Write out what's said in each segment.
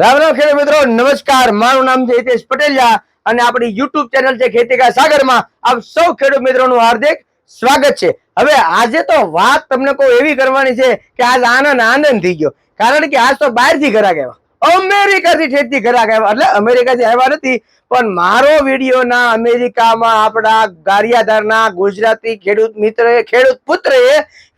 રામ રામ ખેડૂત મિત્રો, નમસ્કાર. મારું નામ છે હિતેશ પટેલિયા અને આપણી યુટ્યુબ ચેનલ છે ખેતીકા સાગરમાં આપ સૌ ખેડૂત મિત્રોનું હાર્દિક સ્વાગત છે. હવે આજે તો વાત તમને કોઈ એવી કરવાની છે કે આજ આનંદ આનંદ થઈ ગયો. કારણ કે આજ તો બહારથી ઘરા આવ્યા. અમેરિકાથી ઠેરથી ઘરાક આવ્યા. એટલે અમેરિકાથી આવ્યા નથી, પણ મારો વીડિયો ના અમેરિકામાં આપણા ગારિયાધારના ગુજરાતી ખેડૂત મિત્ર ખેડૂત પુત્રએ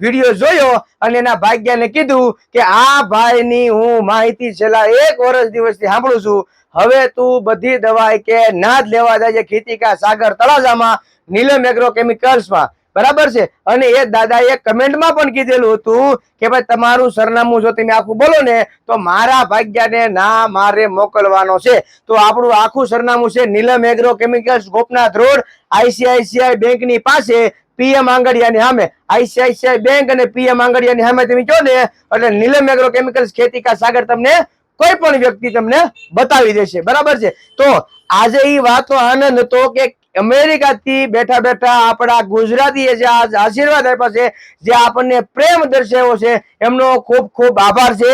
વીડિયો જોયો અને એના ભાગ્યને કીધું કે આ ભાઈની હું માહિતી છેલ્લા એક વર્ષ દિવસથી સાંભળું છું. હવે તું બધી દવાઈ કે ના જ લેવા જાય છે ખેતીકા સાગર તળાજામાં, નીલમ એગ્રો કેમિકલ્સમાં બરાબર છે? અને એ દાદાએ કમેન્ટમાં પણ કીધેલું હતું કે ભાઈ, તમારું સરનામું જો તમે આખું બોલો ને, તો મારા ભાગ્યાને ના મારે મોકલવાનો છે. તો આપણું આખું સરનામું છે Neelam agro chemicals Gopnath road, ICICI બેંકની પાસે, પીએમ આંગડિયાની સામે. આઈસીઆઈસીઆઈ બેંક અને પીએમ આંગડિયાની સામે તમે જો ને, એટલે નીલમ એગ્રો કેમિકલ્સ ખેતીકા સાગર તમને કોઈ પણ વ્યક્તિ તમને બતાવી દેશે. બરાબર છે? તો આજે એ વાતો આનંદ હતો કે અમેરિકાથી બેઠા બેઠા આપણા ગુજરાતીએ જે આશીર્વાદ આપ્યા છે, જે આપણને પ્રેમ દર્શાવ્યો છે, એમનો ખૂબ ખૂબ આભાર છે.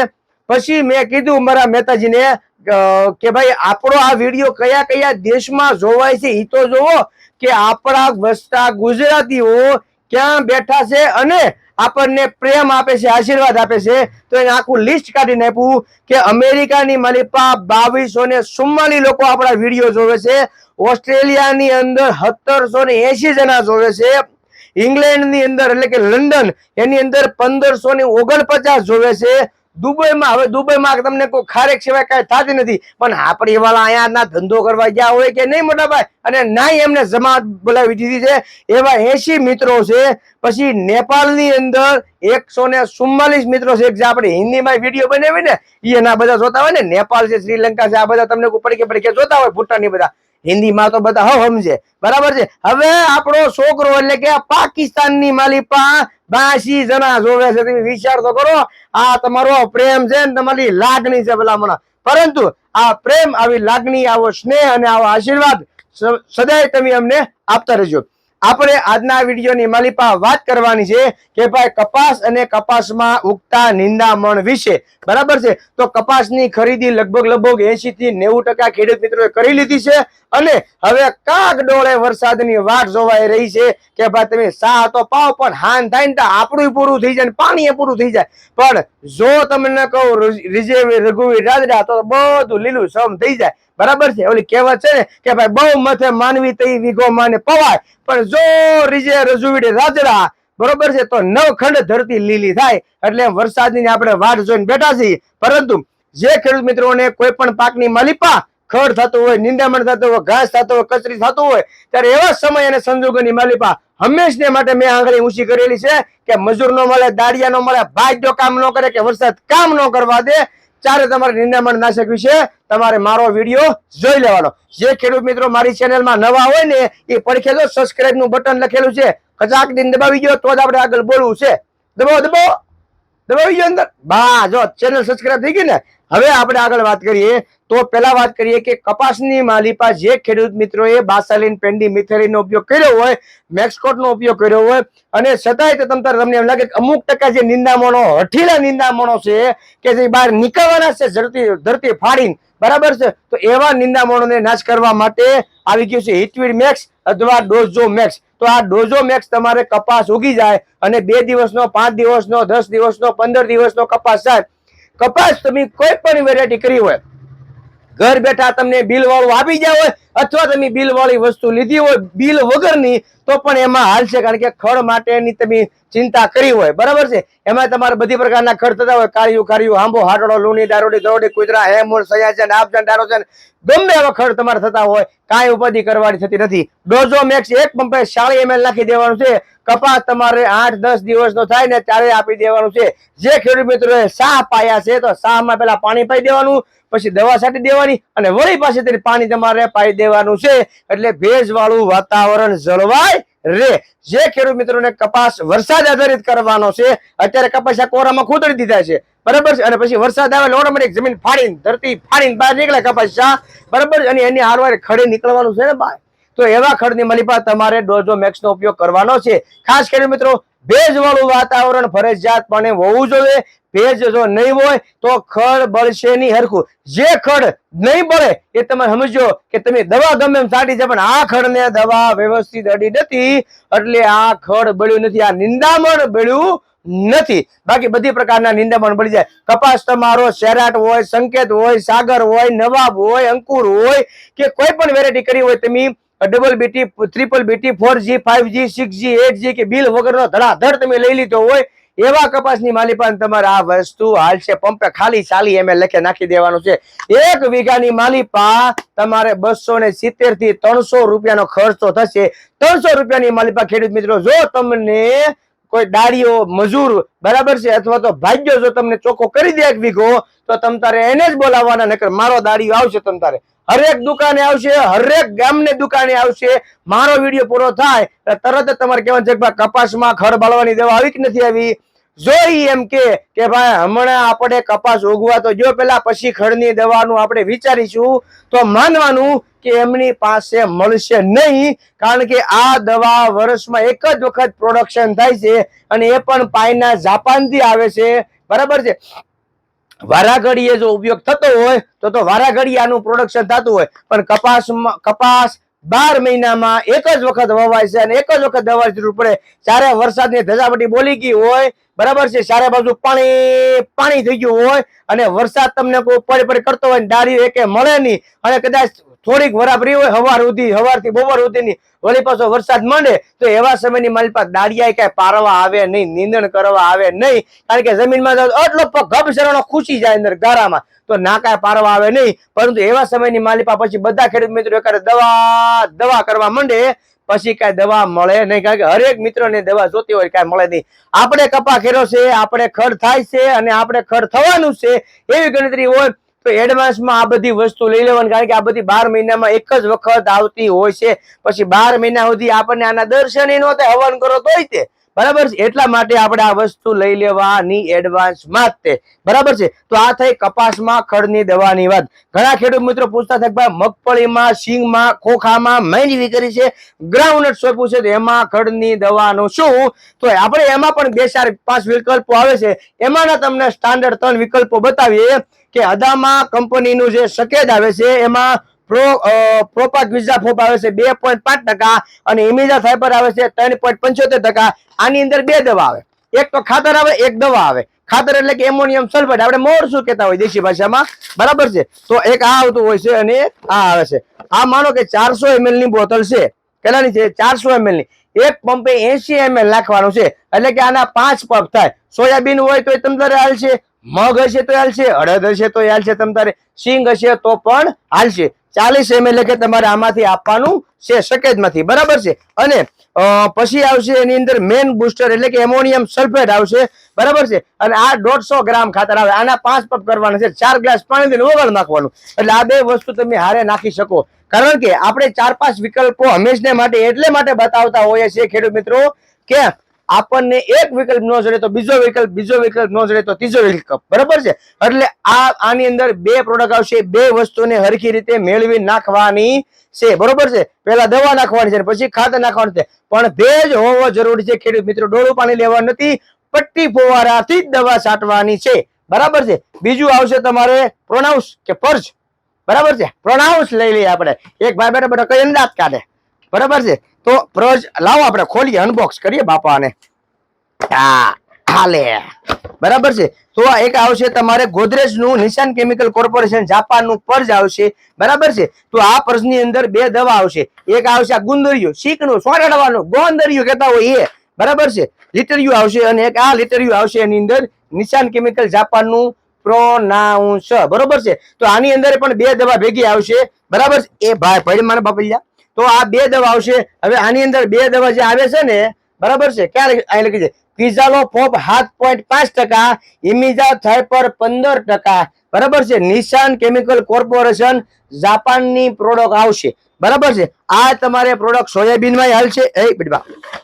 પછી મેં કીધું મારા મહેતાજીને કે ભાઈ, આપણો આ વીડિયો કયા કયા દેશમાં જોવાય છે એ તો જોવો કે આપણા વસતા ગુજરાતીઓ ક્યાં બેઠા છે અને આપણને પ્રેમ આપે છે, આશીર્વાદ આપે છે, તો એને આખું લિસ્ટ કાઢીને આપ્યું કે અમેરિકાની માલિપા બાવીસો ને ચુમ્માલીસ લોકો આપણા વીડિયો જોવે છે, ઓસ્ટ્રેલિયાની અંદર સત્તરસો ને એસી જણા જોવે છે, ઇંગ્લેન્ડની અંદર એટલે કે લંડન, એની અંદર પંદરસો ને ઓગણપચાસ જોવે છે દુબઈમાં, હવે દુબઈમાં તમને કોઈ ખારેક સિવાય કઈ થતી નથી. પણ આપણી વાળા અહીંયા ના ધંધો કરવા ગયા હોય કે નહીં, મોટા ભાઈ? અને ના એમને જમાત બોલાવી દીધી છે. એવા એસી મિત્રો છે. પછી નેપાળની અંદર એકસો ને ચુમ્માલીસ મિત્રો છે. જે આપણે હિન્દીમાં વીડિયો બનાવી ને એ ના બધા જોતા હોય ને, નેપાળ છે, શ્રીલંકા છે, આ બધા તમને પડકે પડકે જોતા હોય ભૂટાની બધા. હિન્દીમાં તો બધા હવ સમજે. બરાબર છે? હવે આપણો છોકરો એટલે કે પાકિસ્તાનની માલિપા બાસી જણા જોવે છે. તમે વિચાર તો કરો, આ તમારો પ્રેમ છે ને તમારી લાગણી છે ભલામણા. પરંતુ આ પ્રેમ, આવી લાગણી, આવો સ્નેહ અને આવો આશીર્વાદ સદાય તમે અમને આપતા રહેજો. આપણે આજના વિડીયોની માલિપા વાત કરવાની છે કે ભાઈ કપાસ અને કપાસમાં ઉગતા નિંદામણ વિશે. બરાબર છે? તો કપાસની ખરીદી લગભગ લગભગ એસી થી નેવું ટકા ખેડૂત મિત્રોએ કરી લીધી છે અને હવે કાગ ડોળે વરસાદની વાટ જોવાઈ રહી છે કે ભાઈ તમે સા તો પાવ, પણ હાન થાય ને તો આપણું પૂરું થઈ જાય પાણી પૂરું થઈ જાય. પણ જો તમને કહું, રીજે રઘુવીર રાજડા તો બધું લીલું સમ થઈ જાય. બરાબર છે? ઓલી કહેવત છે ને કે ભાઈ બહુ મથે માનવી તઈ વીઘો માને પવાય. પણ જો રીજે રજુવીડે રાજડા, બરોબર છે? તો નવ ખંડ ધરતી લીલી થાય. એટલે વરસાદની આપણે વાટ જોઈને બેઠા છીએ. પરંતુ જે ખેડૂત મિત્રોને કોઈ પણ પાકની માલિપા ખડ થતું હોય, નિંદામણ થતું હોય, ઘાસ થતો હોય, કચરી થતું હોય, ત્યારે એવા સમય અને સંજોગોની માલિપા હંમેશને માટે મેં આંગળી ઊંચી કરેલી છે કે મજૂર નો મળે, દાડિયા નો મળે ભાગ્યો કામ ન કરે, કે વરસાદ કામ ન કરવા દે ચારે તમારે નિંદામણ નાશક વિશે તમારે મારો વીડિયો જોઈ લેવાનો. જે ખેડૂત મિત્રો મારી ચેનલમાં નવા હોય ને, એ પડખે જો સબસ્ક્રાઇબનું બટન લખેલું છે. કચાક દિન દબાવી ગયો, તો જ આપણે આગળ બોલવું છે. દબાવો દબાવો. દબાવી ગયો અંદર. બા, જો ચેનલ સબસ્ક્રાઇબ થઈ ગઈ ને હવે આપણે આગળ વાત કરીએ, તો પહેલા વાત કરીએ કે કપાસની માલિપા જે ખેડૂત મિત્રોએ બાસાલિન પેન્ડી મિથેરીનો ઉપયોગ કર્યો હોય, મેક્સકોટનો ઉપયોગ કર્યો હોય, અને છતાંય તો તમ તમને એમ લાગે કે અમુક ટકા જે નિંદામણો, હઠીલા નિંદામણો છે, કે જે બહાર નીકળવાના છે ધરતી ધરતી ફાડીને, બરાબર છે? તો એવા નિંદામણોને નાશ કરવા માટે આવી ગયું છે હિટવીડ મેક્સ અથવા ડોઝો મેક્સ. તો આ ડોઝો મેક્સ તમારે કપાસ ઉગી જાય અને બે દિવસનો, પાંચ દિવસનો, દસ દિવસનો, પંદર દિવસનો કપાસ થાય કપાસ તમે કોઈ પણ વેરાયટી કરી હોય, ઘર બેઠા તમને બિલ વાળું આપી જાય હોય અથવા તમે બિલ વાળી વસ્તુ લીધી હોય બિલ વગરની, તો પણ એમાં હાલશે કારણ કે ખડ માટેની તમે ચિંતા કરી હોય, બરાબર છે? એમાં તમારે બધી પ્રકારના ખર્ચ થતા હોય, કાળિયું કાળિયું આંબો હાટડો, લૂણી, દારોડી દરોડી કુતરા હેમૂળ સયાચન આપજન ડારોજન ગમે એવા ખર્ચ તમારે થતા હોય, કાંઈ ઉપાધિ કરવાની થતી નથી. ડોઝો મેક્સ એક પંપે સાડી એમએલ નાખી દેવાનું છે. કપાસ તમારે આઠ, દસ દિવસનો થાય ને ત્યારે આપી દેવાનું છે. જે ખેડૂત મિત્રોએ સાહ પાયા છે, તો શાહમાં પેલા પાણી પાઈ દેવાનું, પછી દવા છાંટી દેવાની અને વળી પાસેથી પાણી તમારે પાઈ દેવાનું છે. એટલે ભેજ વાળું વાતાવરણ જળવાય રે. જે ખેડૂત મિત્રોને કપાસ વરસાદ આધારિત કરવાનો છે, અત્યારે કપાસ કોરામાં ખોદડી દીધા છે. બરાબર છે? અને પછી વરસાદ આવે ઓટોમેટિક જમીન ફાડીને, ધરતી ફાડીને બહાર નીકળે કપાસ બરાબર અને એની હારવારે ખડે નીકળવાનું છે ને બહાર. તો એવા ખડની માલિપા તમારે ડોઝો મેક્સ નો ઉપયોગ કરવાનો છે. ખાસ કરીને મિત્રો ભેજ વાળું વાતાવરણ ફરજિયાતપણે હોવું જોઈએ. ભેજ જો નહીં હોય, તો ખડ બળશે નહીં હરખું. જે ખડ નહીં બળે, એ તમે સમજો કે તમે દવા ગમે એમ છાંટી છે, પણ આ ખડને દવા વ્યવસ્થિત અડી નથી. એટલે આ ખડ બળ્યું નથી, આ નિંદામણ બળ્યું નથી. બાકી બધી પ્રકારના નિંદામણ બળી જાય. કપાસ તમારો શેરાટ હોય, સંકેત હોય, સાગર હોય, નવાબ હોય, અંકુર હોય, કે કોઈ પણ વેરાયટી કરી હોય, તમે double BT triple BT four G five G six G eight G કે બિલ વગરનો ધડાધડ તમે લઈ લીધો હોય, એવા કપાસની માલિપાન તમારે આ વસ્તુ હાલ છે પંપે ખાલી ચાલી એમ લખે નાખી દેવાનું છે. એક વીઘાની માલિપા તમારે બસો ને સિત્તેરથી ત્રણસો રૂપિયાનો ખર્ચો થશે. ત્રણસો રૂપિયાની માલિપા ખેડૂત મિત્રો, જો તમને કોઈ દાડીઓ મજૂર બરાબર છે, અથવા તો ભાગ્યો જો તમને ચોખ્ખો કરી દે એક વીઘો, તો તમ તારે એને જ બોલાવવાના, નકર મારો દાડીઓ આવશે તમ તારે. હરેક દુકાને આવશે, હરેક ગામને દુકાને આવશે. મારો વીડિયો પૂરો થાય તરત તમારે કહેવાનું છે કે કપાસમાં ખર બાળવાની દવા આવી કે નથી આવી? જોઈ એમ કે ભાઈ હમણાં આપણે કપાસ ઉગવા તો જો પેલા પછી ખડની દવાનું આપણે વિચારીશું. તો માનવાનું કે એમની પાસે મળશે નહીં, કારણ કે આ દવા વર્ષમાં એક જ વખત પ્રોડક્શન થાય છે, અને એ પણ પાયના જાપાનથી આવે છે. બરાબર છે? વારાઘડીએ જો ઉપયોગ થતો હોય, તો તો વારાઘડીએ આનું પ્રોડક્શન થતું હોય. પણ કપાસમાં, કપાસ બાર મહિનામાં એક જ વખત વવાય છે અને એક જ વખત દવા જરૂર પડે. ચારે વરસાદની ધજાપટી બોલી ગઈ હોય, બરાબર છે, ચારે બાજુ પાણી પાણી થઈ ગયું હોય અને વરસાદ તમને કોઈ પડે પડે કરતો હોય ને ડાળી એકે મળે નહીં. અને કદાચ થોડીક વરાપરી હોય, હવાર સુધી, હવારથી બપોર સુધીની વળી પાછો વરસાદ માંડે, તો એવા સમયની મારી પાસે દાડિયા કઈ પારવા આવે નહીં, નીંદણ કરવા આવે નહીં, કારણ કે જમીનમાં એટલો ગભ શરણો જાય અંદર ગારામાં, તો ના કાંઈ પારવા આવે નહીં, પરંતુ એવા સમયની માલિપા પછી બધા ખેડૂત મિત્રો એકારે દવા દવા કરવા માંડે, પછી કાંઈ દવા મળે નહીં, કારણ કે હરેક મિત્રને દવા જોતી હોય, કાંઈ મળે નહીં. આપણે કપા ખેરો છે, આપણે ખડ થાય છે, અને આપણે ખડ થવાનું છે, એવી ગણતરી હોય તો એડવાન્સમાં આ બધી વસ્તુ લઈ લેવાની, કારણ કે આ બધી બાર મહિનામાં એક જ વખત આવતી હોય છે. પછી બાર મહિના સુધી આપણને આના દર્શન નો હવન કરો તોય તે. બરાબર છે? એટલા માટે આપણે આ વસ્તુ લઈ લેવાની એડવાન્સમાં તે. બરાબર છે? તો આ થઈ કપાસમાં ખડની દવાની વાત. ઘણા ખેડૂત મિત્રો પૂછતા થાય ભાઈ, મગફળીમાં સિંગમાં ખોખામાં મેંજવી કરી છે? ગ્રાઉન્ડ સોંપ્યું છે તો એમાં ખડની દવાનું શું? તો આપણે એમાં પણ બે ચાર પાંચ વિકલ્પો આવે છે. એમાંના તમને સ્ટાન્ડર્ડ ત્રણ વિકલ્પો બતાવીએ. કે અદામા કંપનીનું જે સકેદ આવે છે, એમાં પ્રો પ્રોપાટ વિઝા ફોપ આવે છે, બે પોઈન્ટ પાંચ ટકા અને ઇમિઝા ફાઈબર આવે છે, ત્રણ પોઈન્ટ પંચોતેર ટકા. આની અંદર બે દવા આવે. એક તો ખાતર આવે, એક દવા આવે. ખાતર એટલે કે એમોનિયમ સલ્ફેટ આપણે મોર શું કહેતા હોય દેશી ભાષામાં? બરાબર છે? તો એક આ આવતું હોય છે અને આ આવે છે. આ માનો કે ચારસો એમએલની બોટલ છે. કેટલાની છે ચારસો એમએલની, એક પંપે એસી એમએલ નાખવાનું છે. એટલે કે આના પાંચ પંપ થાય. સોયાબીન હોય તો એ તમતારે હાલશે, મગ હશે તો હાલશે અડદ હશે તો હાલશે તમતારે સિંગ હશે તો પણ હાલશે. ચાલીસ એમ એટલે કે તમારે આમાંથી આપવાનું છે સકેજમાંથી બરાબર છે? અને પછી આવશે એની અંદર મેન બુસ્ટર એટલે કે એમોનિયમ સલ્ફેટ આવશે. બરાબર છે? અને આ દોઢસો ગ્રામ ખાતર આવે. આના પાંચ પપ કરવાના છે. ચાર ગ્લાસ પાણી દઈને ઓગળ નાખવાનું. એટલે આ બે વસ્તુ તમે હારે નાખી શકો. કારણ કે આપણે ચાર પાંચ વિકલ્પો હંમેશને માટે એટલે માટે બતાવતા હોઈએ છીએ ખેડૂત મિત્રો કે આપણને એક વિકલ્પ ન જડે તો બીજો વિકલ્પ બીજો વિકલ્પ ન જડે તો ત્રીજો વિકલ્પ. બરાબર છે? એટલે આ, આની અંદર બે પ્રોડક્ટ આવશે, બે વસ્તુને હરખી રીતે મેળવી નાખવાની છે. બરોબર છે? પહેલા દવા નાખવાની છે પછી ખાતર નાખવાનું છે. પણ ભેજ હોવો જરૂરી છે. ખેડૂત મિત્રો, ડોળું પાણી લેવા નથી, પટ્ટી ફુવારાથી જ દવા છાંટવાની છે. બરાબર છે? બીજું આવશે તમારે પ્રોનાઉન્સ કે પર્જ બરાબર છે? પ્રોનાઉન્સ લઈ લઈએ આપણે. એક ભાઈ બરાબર કઈ અંદાજ કાઢે? બરાબર છે? તો પ્રજ લાવો આપણે ખોલીએ અનબોક્સ કરીએ બાપાને. હા, હાલે. બરાબર છે? તો આ એક આવશે તમારે ગોદરેજનું નિશાન કેમિકલ કોર્પોરેશન જાપાનનું પર્જ આવશે. બરાબર છે? તો આ પર્જની અંદર બે દવા આવશે. એક આવશે આ ગુંદરિયું શીકનું સોરાડવાનું ગોંદરિયું કહેતા હોય એ. બરાબર છે? લીટરિયું આવશે અને એક આ લીટરિયું આવશે એની અંદર નિશાન કેમિકલ જાપાનનું પ્રોનાઉન્સ બરોબર છે? તો આની અંદર પણ બે દવા ભેગી આવશે. બરાબર એ ભાઈ પડી મને બાપલિયા તો આ બે દવા આવશે. હવે આની અંદર બે દવા જે આવે છે ને, બરાબર છે? ક્યારે અહીં લખી છે? કિઝાલો ફોપ સાત પોઈન્ટ પાંચ ટકા, ઇમિઝા થાઇપર પંદર ટકા. બરાબર છે? નિશાન કેમિકલ કોર્પોરેશન જાપાનની પ્રોડક્ટ આવશે. બરાબર છે? આ તમારે પ્રોડક્ટ સોયાબીનમાં હાલ છે એ બેટબા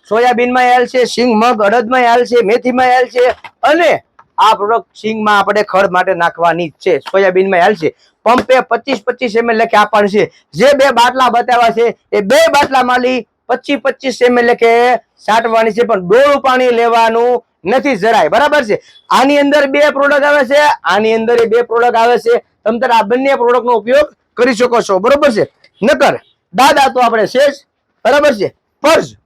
સોયાબીનમાં હાલશે, સિંગ, મગ અડદમાં હાલ છે મેથીમાં હાલશે અને આ પ્રોડક્ટ સિંગમાં આપણે ખડ માટે નાખવાની જ છે. સોયાબીનમાં હાલશે. પંપે પચીસ પચીસ એમએલ લેખે આપવાનું છે જે બે બાટલા બતાવ્યા છે, એ બે બાટલા માલી પચીસ પચીસ એમએલ લેખે છાંટવાની છે, પણ ડોળું પાણી લેવાનું નથી જરાય. બરાબર છે? આની અંદર બે પ્રોડક્ટ આવે છે, આની અંદર એ બે પ્રોડક્ટ આવે છે. તમે તારે આ બંને પ્રોડક્ટ નો ઉપયોગ કરી શકો છો. બરોબર છે? નકર દાદા તો આપણે શેષ બરાબર છે? ફર્જ.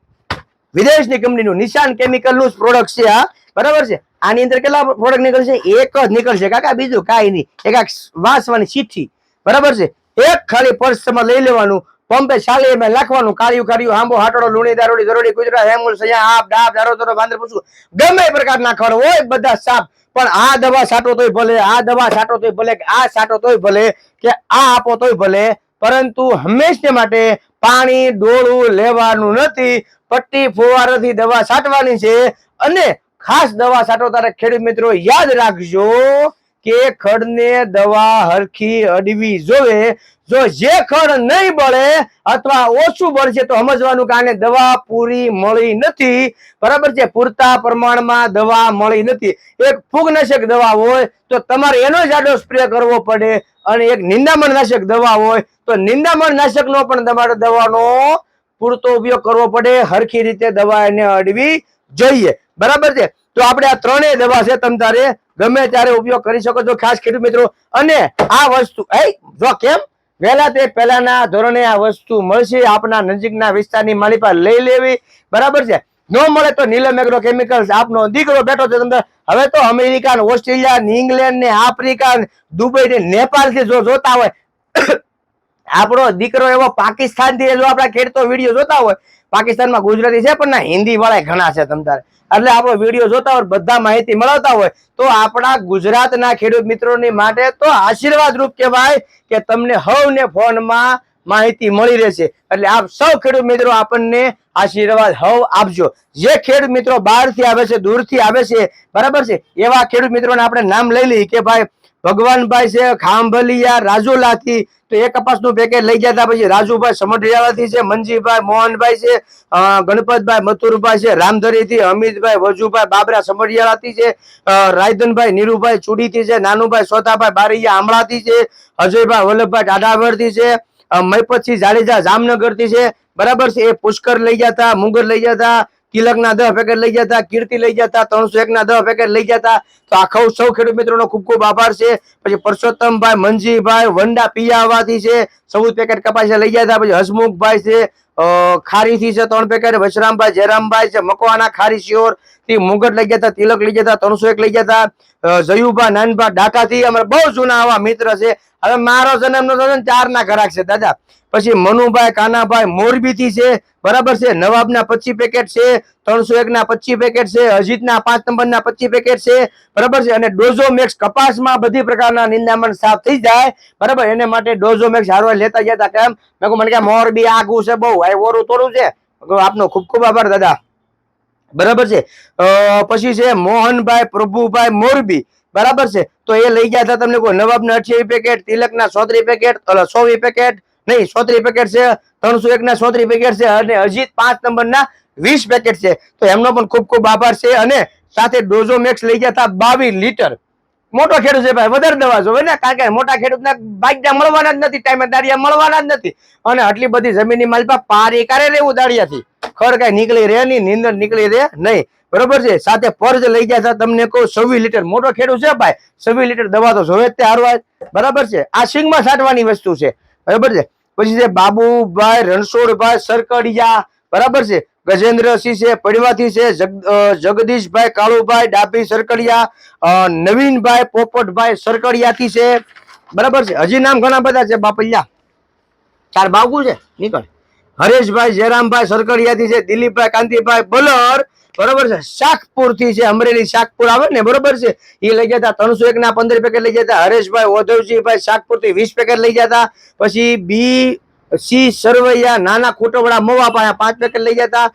વિદેશની કંપનીનું નિશાન કેમિકલનું જ પ્રોડક્ટ છે આ. બરાબર છે? આની અંદર કેટલા પ્રોડક્ટ નીકળશે? એક જ નીકળશે. કાકા, બીજું કાંઈ નહીં. એક વાંસવાની ચીઠ્ઠી. બરાબર છે? એક ખાલી પર્સ લઈ લેવાનું. પંપે ચાલી એમ લખવાનું કાર્યું કાર્યું આંબો હાટડો, લુણી, દારોડી ગરોડી ગુજરાત, હેમુલ, સયા, આપ, ડાબ દારો દરો બાંદર પૂછું ગમે એ પ્રકાર નાખવાનો હોય બધા સાપ. પણ આ દવા છાંટો તોય ભલે, આ દવા છાંટો તોય ભલે, આ છાંટો તોય ભલે, કે આ આપો તોય ભલે, પરંતુ હંમેશને માટે પાણી, ડોળું લેવાનું નથી. પટ્ટી, ફુવારાથી દવા છાંટવાની છે. અને ખાસ દવા છાંટો, તારે ખેડૂત મિત્રો, યાદ રાખજો કે ખડને દવા હરખી અડવી જોવે. જો જે ખડ નહીં બળે અથવા ઓછું બળશે તો સમજવાનું કે દવા પૂરી મળી નથી. બરાબર છે? પૂરતા પ્રમાણમાં દવા મળી નથી. એક ફૂગનાશક દવા હોય તો તમારે એનો જ આડો સ્પ્રે કરવો પડે અને એક નિંદામણ નાશક દવા હોય તો નિંદામણ નાશકનો પણ તમારે દવાનો પૂરતો ઉપયોગ કરવો પડે. હરખી રીતે દવા એને અડવી જોઈએ. બરાબર છે? તો આપણે આ ત્રણેય દવા છે તમ તારે ગમે ત્યારે ઉપયોગ કરી શકો છો. ખાસ ખેડૂત મિત્રો, અને આ વસ્તુ એ જો કેમ? વહેલા તે પહેલાના ધોરણે આ વસ્તુ મળશે, આપના નજીકના વિસ્તારની માલિક પાસે લઈ લેવી. બરાબર છે? ન મળે તો નીલમ એગ્રો કેમિકલ્સ આપનો દીકરો બેઠો છે તમને હવે તો અમેરિકા ઓસ્ટ્રેલિયા ને ઇંગ્લેન્ડ ને આફ્રિકા દુબઈ ને નેપાળ જો જોતા હોય આપણો દીકરો એવો પાકિસ્તાનથી જો આપણા ખેડતો વીડિયો જોતા હોય, પાકિસ્તાનમાં ગુજરાતી છે, પણ ના હિન્દી વાળા ઘણા છે તમતારે એટલે આપણો વીડિયો જોતા હોય, બધા માહિતી મળતા હોય, તો આપણા ગુજરાતના ખેડૂત મિત્રોની માટે તો આશીર્વાદ રૂપ કહેવાય કે તમને હવને ફોનમાં માહિતી મળી રહેશે. એટલે આપ સૌ ખેડૂત મિત્રો આપણને આશીર્વાદ હવ આપજો. જે ખેડૂત મિત્રો બહારથી આવે છે, દૂરથી આવે છે, બરાબર છે, એવા ખેડૂત મિત્રોને આપણે નામ લઈ લઈએ કે ભાઈ ભગવાનભાઈ છે, ખાંભલિયા, રાજુલાથી. તો એ કપાસનું પેકેટ લઈ જતા પછી રાજુભાઈ સમઢિયાળાથી છે મનજીભાઈ મોહનભાઈ છે ગણપતભાઈ, મથુરભાઈ છે, રામધરીથી, અમિતભાઈ, વજુભાઈ, બાબરા સમઢિયાળાથી છે રાયધનભાઈ, નીરુભાઈ ચુડીથી છે, નાનુભાઈ સોતાભાઈ બારૈયા આમળાથી છે, અજયભાઈ, વલ્લભભાઈ ડાડાવરથી છે મયપતસિંહ જાડેજા જામનગરથી છે. બરાબર છે, એ પુષ્કર લઈ જતા, મુંગર લઈ જતા તિલકના દહ પેકેટ લઈ જતા, કીર્તિ લઈ જતા ત્રણસો એક ના દહ પેકેટ લઈ જતા. તો આખો સૌ ખેડૂત મિત્રોનો ખૂબ ખૂબ આભાર છે. પછી પરસોત્તમભાઈ, મનજીભાઈ, વંડા પિયાવાથી છે. ચૌદ પેકેટ કપાસિયા લઈ જતા. પછી હસમુખભાઈ છે ખારીથી છે ત્રણ પેકેટ વશરામભાઈ, જયરામભાઈ છે મકવાના ખારી, શિયોર. થી મુગટ લઈ જતા, તિલક લઈ જતા ત્રણસો એક લઈ જતા. જયુભા, નાનભા, ડાકાથી. અમારે બહુ જૂના આવા મિત્ર છે. હવે મારો જન્મ નો ચાર ના ઘરાક છે, દાદા. પછી મનુભાઈ કાનાભાઈ મોરબીથી છે, બરાબર છે? નવાબના પચીસ પેકેટ છે, ત્રણસો એક ના પચીસ પેકેટ છે, અજીતના પાંચ નંબરના પચીસ પેકેટ છે, બરાબર છે? અને ડોઝો મેક્સ કપાસમાં બધી પ્રકારના નિંદામણ સાફ થઈ જાય, બરાબર? એને માટે ડોઝો મેક્સ હારવા લેતા જતા કેમ? મેં મને કે મોરબી આગું છે બહુ, આ ઓરું થોડું છે. આપનો ખૂબ ખૂબ આભાર, દાદા. બરાબર છે? પછી છે મોહનભાઈ પ્રભુભાઈ મોરબી, બરાબર છે? તો એ લઈ ગયા હતા તમને કોઈ નવાબના અઠ્યાવી પેકેટ તિલકના સોત્રી પેકેટ સોવી પેકેટ નહીં સોત્રી પેકેટ છે, ત્રણસો એક ના સોત્રી પેકેટ છે અને અજીત પાંચ નંબરના વીસ પેકેટ છે. તો એમનો પણ ખૂબ ખૂબ આભાર છે અને સાથે ડોઝો મેક્સ લઈ ગયા હતા બાવીસ લીટર. મોટો ખેડૂત છે ભાઈ, વધારે દવા જોવે ને, કારણ કે મોટા ખેડૂતને બાઈકના મળવાના જ નથી, ટાઈમે દાડિયા મળવાના જ નથી. અને આટલી બધી જમીનની માલપા પારી કરે રહેવું દાડિયાથી. ખર કાંઈ નીકળી રહે નહીં, નીંદર નીકળી રહે નહીં. બરોબર છે? સાથે ફર્જ લઈ ગયા તમને કહું, છવ્વીસ લીટર. મોટો ખેડૂત છે ભાઈ, છવ્વીસ લીટર દવા તો જોવે જ તે હારવા બરાબર છે? આ સિંગમાં છાંટવાની વસ્તુ છે. બરાબર છે? પછી છે બાબુભાઈ રણછોડભાઈ સરકડિયા, બરાબર છે? ગજેન્દ્રસિંહ છે, પડવાથી છે જગદીશભાઈ કાળુભાઈ, ડાભી સરકડિયા નવીનભાઈ પોપટભાઈ સરકડિયાથી છે, બરાબર છે? હજી નામ ઘણા બધા છે, બાપલિયા. ચાર બાગુ છે? નીકળ. હરેશભાઈ, જયરામભાઈ સરકડિયાથી છે, દિલીપભાઈ, કાંતિભાઈ, બલર બરોબર છે? શાકપુરથી છે અમરેલી શાકપુર આવે ને, બરોબર છે? એ લઈ જતા ત્રણસો એક ના પંદર પેકેટ લઈ જતા, હરેશભાઈ ઓધવજીભાઈ શાકપુરથી વીસ પેકેટ લઈ જતા, પછી બી સી સરવૈયા, નાના ખોટોવાળા મોવા પાયા પાંચ પેકેટ લઈ જતા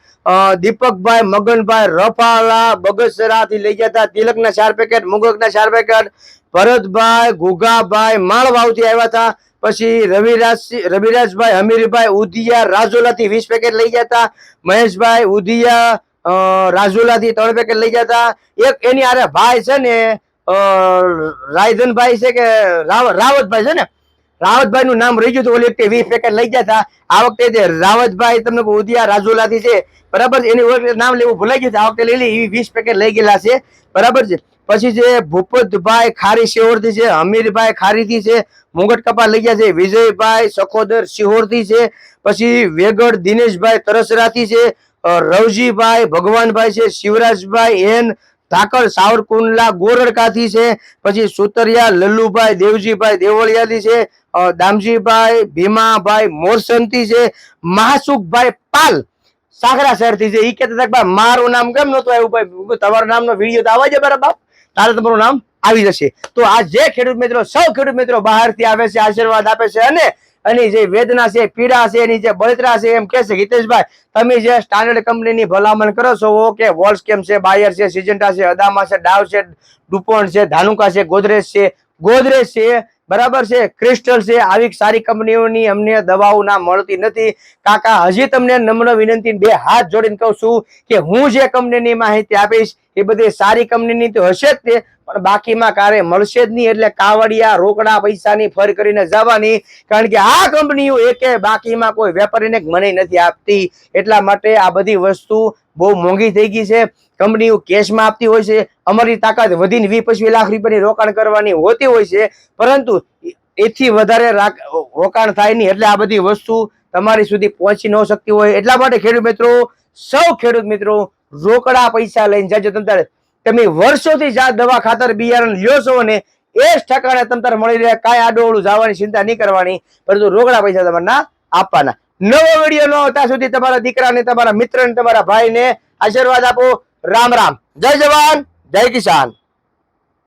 દીપકભાઈ, મગનભાઈ રફાળા બગસરા થી લઈ જતા, તિલકના ચાર પેકેટ મુગકના ચાર પેકેટ ભરતભાઈ ગુગાભાઈ માળવાવથી આવ્યા હતા, પછી રવિરાજ, રવિરાજભાઈ હમીરભાઈ ઉધિયા રાજોલા થી વીસ પેકેટ લઈ જતા, મહેશભાઈ ઉધિયા અ, રાજુલા થી ત્રણ પેકેટ લઈ જતા એક એની આરે ભાઈ છે ને રાયધનભાઈ છે કે રાવ- રાવતભાઈ છે ને? રાવતભાઈ નું નામ રહી ગયું હતું ઓલી વખતે વીસ પેકેટ લઈ ગયા હતા આ વખતે જે રાવતભાઈ તમને ઉદિયા રાજુલાથી છે. બરાબર એની વખતે નામ લેવું ભૂલાઈ ગયું આ વખતે લઈ લે એવી વીસ પેકેટ લઈ ગયેલા છે. બરાબર છે? પછી છે ભૂપતભાઈ ખારી શિહોરથી છે હમીરભાઈ ખારીથી છે મુગટ કપા લઈ ગયા છે વિજયભાઈ સખોદર શિહોરથી છે પછી વેગડ દિનેશભાઈ તરસરાથી છે રવજીભાઈ, ભગવાનભાઈ છે, શિવરાજભાઈ, એન ધાકર સાવરકુંડલા, ગોરડકાથી છે, પછી સુતરિયા, લલ્લુભાઈ, દેવજીભાઈ, દેવળિયાથી છે દામજીભાઈ, ભીમાભાઈ, મોરસનથી છે, મહાસુખભાઈ પાલ સાગરા શહેરથી છે. એ કહેતા હતા મારું નામ કેમ નતું આવ્યું? ભાઈ તમારું નામનો વીડિયો તો આવે છે બરાબર તારે તમારું નામ આવી જશે. તો આ જે ખેડૂત મિત્રો, સૌ ખેડૂત મિત્રો બહારથી આવે છે, આશીર્વાદ આપે છે અને એની જે વેદના છે, પીડા છે, એની જે બળતરા છે, એમ કે છે, હિતેશભાઈ, તમે જે સ્ટાન્ડર્ડ કંપનીની ભલામણ કરો છો ઓકે વોલ્સકેમ છે, બાયર છે, સિજન્ટા છે, અદામા છે, ડાવ છે ડુપોન છે, ધાનુકા છે, ગોદરેજ છે ગોદરેજ છે, બરાબર છે ક્રિસ્ટલ છે, આવી સારી કંપનીઓની અમને દવાઓ ના મળતી નથી. કાકા, હજી તમને નમ્ર વિનંતી, બે હાથ જોડીને કહું છું કે હું જે કંપનીની માહિતી આપીશ, એ બધી સારી કંપનીની તો હશે જ તે પણ બાકીમાં કારે મળશે જ નહીં એટલે કાવડિયા, રોકડા પૈસાની ફર કરીને જવાની. કારણ કે આ કંપનીઓ એકે બાકીમાં કોઈ વેપારીને મને નથી આપતી. એટલા માટે આ બધી વસ્તુ બહુ મોંઘી થઈ ગઈ છે. કંપનીઓ કેશમાં આપતી હોય છે. અમારી તાકાત વધીને વીસ પચીસ લાખ રૂપિયાની રોકાણ કરવાની હોતી હોય છે. પરંતુ એથી વધારે રાક- રોકાણ થાય નહીં એટલે આ બધી વસ્તુ તમારી સુધી પહોંચી ન શકતી હોય. એટલા માટે ખેડૂત મિત્રો, સૌ ખેડૂત મિત્રો, રોકડા પૈસા લઈને જજો તમતારે તમે વર્ષોથી જા દવા ખાતર બિયારણ લ્યો છો ને એ જ ઠકાણે તમતારે મળી રહ્યા કાંઈ આડોળું જવાની ચિંતા નહીં કરવાની, પરંતુ રોકડા પૈસા તમારે ના આપવાના. નવો વીડિયો ન ત્યાં સુધી તમારા દીકરાને, તમારા મિત્રને, તમારા ભાઈને આશીર્વાદ આપો. રામ રામ. જય જવાન, જય કિસાન.